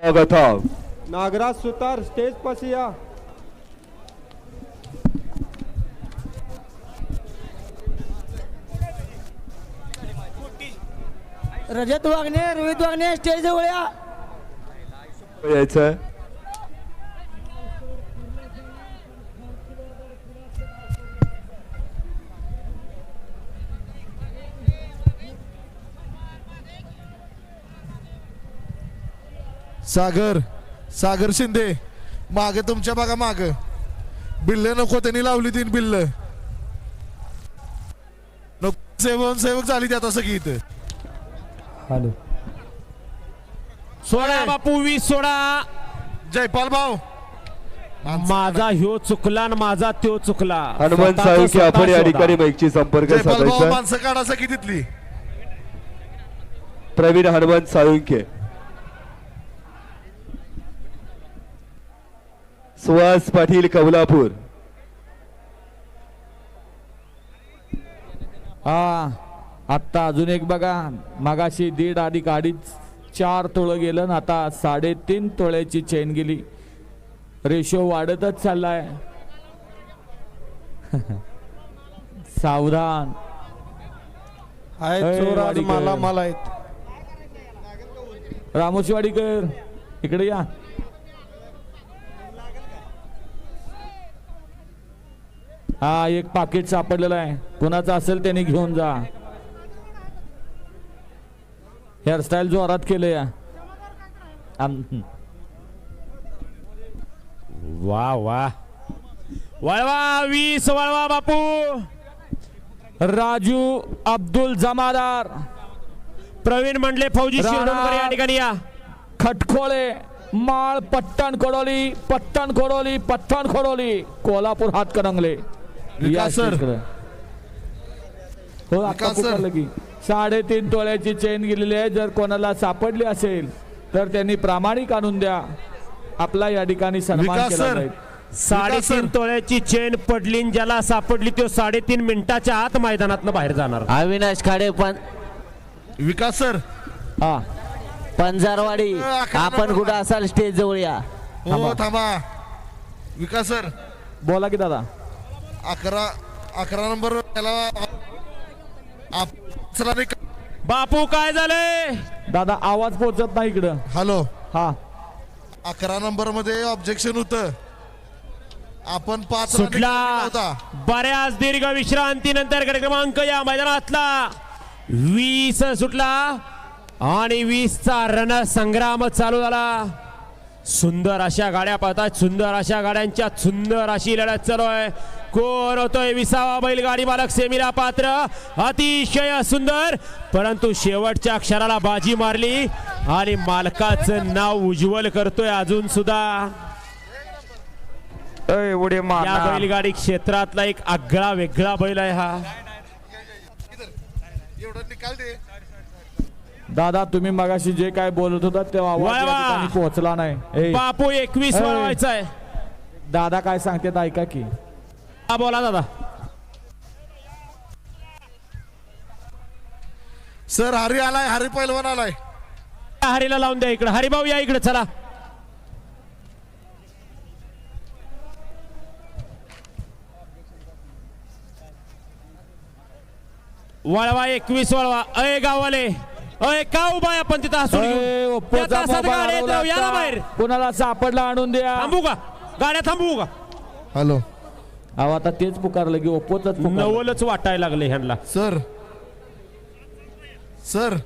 स्वागत आहे. नागराज सुतार स्टेज पाशी या. रजत वागणे रोहित वागणे स्टेज जवळ या. यायचं सागर सागर शिंदे मागे तुमच्या बघा माग. बिल्ल नको त्यांनी लावली तीन बिल्ल. नको सेवक सेवक झाली त्यात असं की इथं हॅलो. सोडा बापू वीस सोडा. जयपाल भाऊ. माझा ह्यो चुकला आणि माझा त्यो चुकला. हनुमान स्वतःचं स्वतः आपण या. ठिकाणी माईकची संपर्क जयपाल भाऊ साधायचा. माणसं काढा की तिथली. प्रवीण हनुमान साळुंके सुहास पाटील कौलापूर हा आत्ता अजून एक बघा मगाशी दीड अधिक अडीच चार तोळं गेलं आणि आता साडेतीन तोळ्याची चेन गेली. रेशो वाढतच चाललाय. सावधान. आहेत. मला मला आहेत. रामोशीवाडीकर इकडे या. हा एक पाकिट सापडलेलं आहे. कुणाचं असेल त्याने घेऊन जा. हेअरस्टाईल जोरात केले या. वा वा. वळवा वीस वळवा बापू. राजू अब्दुल जमादार. प्रवीण मंडले फौजी या ठिकाणी या. खटखोळे माळ पट्टण कोडोली पट्टण कोडोली पट्टण खोडोली कोल्हापूर हातकणंगले. या विकास सर. हो आता की. साडेतीन तोळ्याची चेन गेलेली आहे. जर कोणाला सापडली असेल तर त्यांनी प्रामाणिक आणून द्या. आपला या ठिकाणी सन्मान केला सर. जाईल. साडेतीन. तोळ्याची चेन पडली आणि ज्याला सापडली तो साडेतीन मिनिटाच्या आत मैदानात बाहेर जाणार. अविनाश खाडे पण विकास सर हा. पंजारवाडी आपण. कुठं असाल स्टेज जवळ या. हो थांबा. विकास सर बोला की दादा. अकरा अकरा नंबर त्याला आप- चला रे. बापू काय झालंय? दादा आवाज पोहोचत नाही इकडं. हॅलो. हा. अकरा नंबरमध्ये ऑब्जेक्शन होत. आपण पाच रन सुटला. बऱ्याच दीर्घ विश्रांतीनंतर गट क्रमांक या मैदानातला. वीस सुटला आणि वीसचा रण संग्राम चालू झाला. सुंदर अशा गाड्या पाहतात सुंदर अशा गाड्यांच्या सुंदर अशी लढत चालू आहे. कोण होतोय विसावा बैलगाडी मालक सेमीला पात्र. अतिशय सुंदर. परंतु शेवटच्या अक्षराला बाजी मारली आणि मालकाचं नाव उज्ज्वल करतोय अजून सुद्धा. या बैलगाडी क्षेत्रातला एक आगळा वेगळा बैल आहे हा. एवढं निकाल दे. दादा तुम्ही मगाशी जे काय बोलत होता ते आवाज या वळवा. ठिकाणी पोहोचला नाही. ए, बापू एकवीस ए. वळवायचा आहे दादा काय सांगतात ऐका की. हा बोला दादा. सर हरी आलाय हरी पैलवान आलाय. हरीला लावून द्या इकडे. हरिभाऊ या इकडे चला. वळवा एकवीस वळवा. अय गावाले अय का उभा आहे आपण तिथं हसून घेऊन? ओप्पोचा त्या तासात मोबाईल गाड्या येत राहू, या ना अडवला बाहेर. आता. कुणाला सापडला आणून द्या. थांबू का? गाड्या थांबवू का? हॅलो. अहो आता तेच पुकारलं की ओप्पोच नवलच वाटायला लागले ह्यांना. सर. सर.